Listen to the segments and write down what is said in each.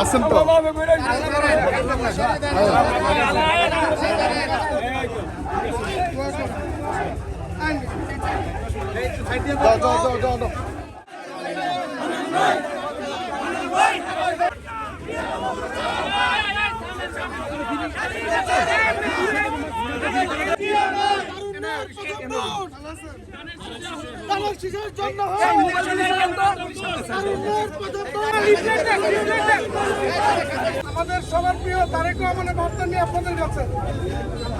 আসেন তো। যাও যাও যাও যাও যাও। আমাদের সবার প্রিয় তারেক রহমানের বার্তা নিয়ে আপনাদের কাছে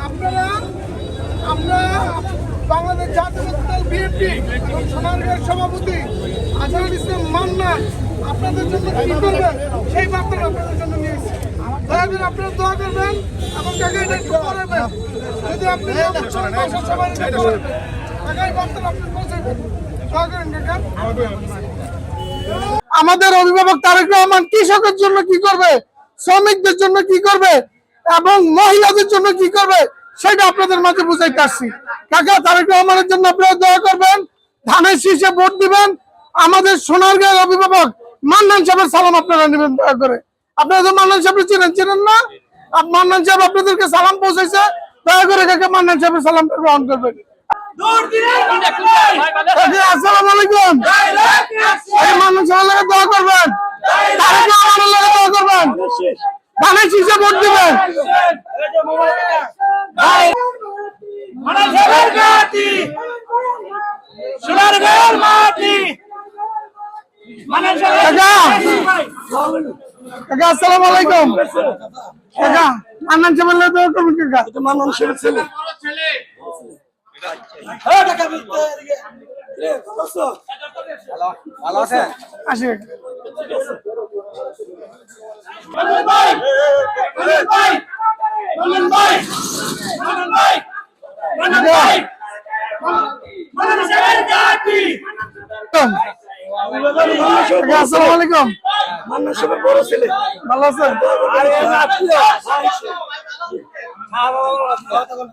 আপনারা আমরা বাংলাদেশ জাতীয় দল বিএনপি এবং সোনারগাঁয়ের সভাপতি আজহারুল ইসলাম মান্না আপনাদের জন্য কি করবেন সেই বার্তাটা আপনাদের জন্য নিয়েছি দয়া করে আপনারা দোয়া করবেন এবং কাকে এটা একটু করাবেন যদি আপনি সবাই আমাদের অভিভাবক তারেক রহমান কৃষকের জন্য কি করবে? শ্রমিকদের জন্য কি করবে? এবং মহিলাদের জন্য কি করবে? সেটা আপনাদের মাঝে বুঝাইতে আসছি। কাকা, তারেক রহমানের জন্য আপনারা দয়া করবেন, ধানের শীষে ভোট দিবেন। আমাদের সোনারগাঁয়ের অভিভাবক মান্নান সাহেবের সালাম আপনারা নেবেন দয়া করে। আপনারা তো মান্নান সাহেব চিনেন চিনেন না? মান্নান সাহেব আপনাদেরকে সালাম পৌঁছাইছে। দয়া করে কাকা, মান্নান সাহেবের সালাম গ্রহণ করবেন। আসসালামু আলাইকুম। এই মানুষ লাগে দোয়া করবেন। তারেক রহমানের লাগে দোয়া করবেন? ধানের শীষে ভোট দিবেন। কাকা। কাকা আসসালামু আলাইকুম। কাকা মান্নান সাহেবের লাগে দোয়া করবেন কাকা। মান্নান সাহেবের ছেলে। আসে কাকা আসসালামু আলাইকুম ভালো আছেন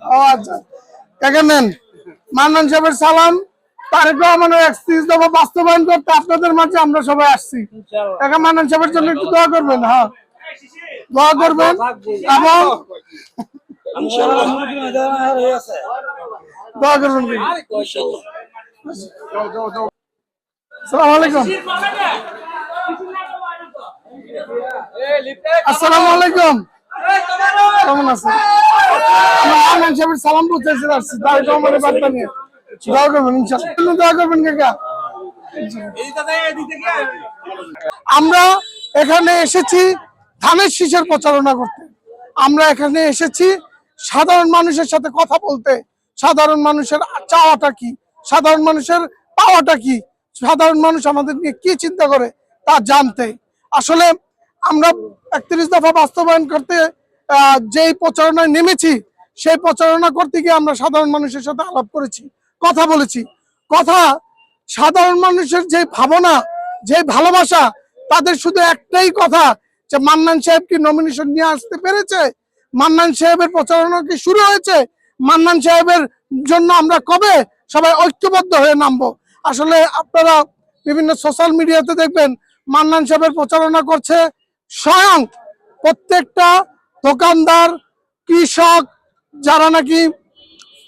ও আচ্ছা কাকা নেন। মান্নান সাহেবের সালাম তারেক রহমানের একত্রিশ দফা বাস্তবায়ন করতে আপনাদের মাঝে আমরা সবাই আসছি। কাকা মান্নান সাহেবের জন্য একটু দোয়া করবেন হ্যাঁ। দোয়া করবেন এবং দোয়া করবেন সালাম আলাইকুম। আসসালামু আলাইকুম। কেমন আছেন? আমার এখানে এসেছি ধানের শীষের প্রচারণা করতে। আমরা এখানে এসেছি সাধারণ মানুষের সাথে কথা বলতে। সাধারণ মানুষের চাওয়াটা কি? সাধারণ মানুষের পাওয়াটা কি? সাধারণ মানুষ আমাদের নিয়ে কি চিন্তা করে তা জানতে। আসলে আমরা একত্রিশ দফা বাস্তবায়ন করতে যেই প্রচারণায় নেমেছি, সেই প্রচারণা করতে গিয়ে আমরা সাধারণ মানুষের সাথে আলাপ করেছি, কথা বলেছি। কথা, সাধারণ মানুষের যে ভাবনা, যে ভালোবাসা, তাদের শুধু একটাই কথা, যে মান্নান সাহেব কি নমিনেশন নিয়ে আসতে পেরেছে? মান্নান সাহেবের প্রচারণা কি শুরু হয়েছে? মান্নান সাহেবের জন্য আমরা কবে সবাই ঐক্যবদ্ধ হয়ে নামবো? আসলে আপনারা বিভিন্ন সোশ্যাল মিডিয়াতে দেখবেন, মান্নান সাহেবের প্রচারণা করছে স্বয়ং প্রত্যেকটা দোকানদার, কৃষক, যারা নাকি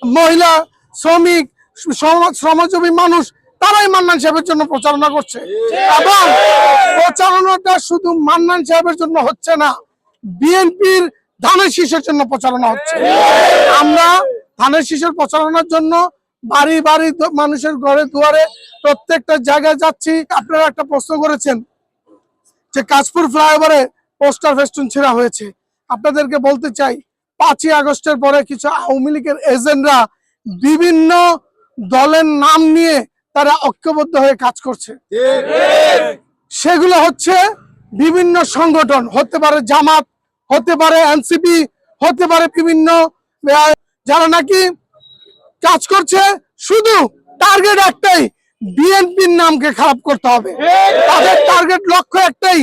মহিলা, শ্রমিক শ্রম- শ্রমজীবী মানুষ, তারাই মান্নান সাহেবের জন্য প্রচারণা করছে। এবং প্রচারণাটা শুধু মান্নান সাহেবের জন্য হচ্ছে না, বিএনপির ধানের শীষের জন্য প্রচারণা হচ্ছে। আমরা ধানের শীষের প্রচারণার জন্য বাড়ি বাড়ি মানুষের ঘরে দুয়ারে প্রত্যেকটা জায়গায় যাচ্ছি। আপনারা একটা প্রশ্ন করেছেন যে কাশপুর ফ্লাইওভারে পোস্টার ফেস্টুন ছেঁড়া হয়েছে। আপনাদেরকে বলতে চাই, পাঁচই আগস্টের পরে কিছু আওয়ামী লীগের এজেন্টরা বিভিন্ন দলের নাম নিয়ে তারা ঐক্যবদ্ধ হয়ে কাজ করছে। সেগুলো হচ্ছে বিভিন্ন সংগঠন, হতে পারে জামাত, হতে পারে এনসিপি, হতে পারে বিভিন্ন, যারা নাকি কাজ করছে, শুধু টার্গেট একটাই, বিএনপির নামকে খারাপ করতে হবে। তাদের টার্গেট লক্ষ্য একটাই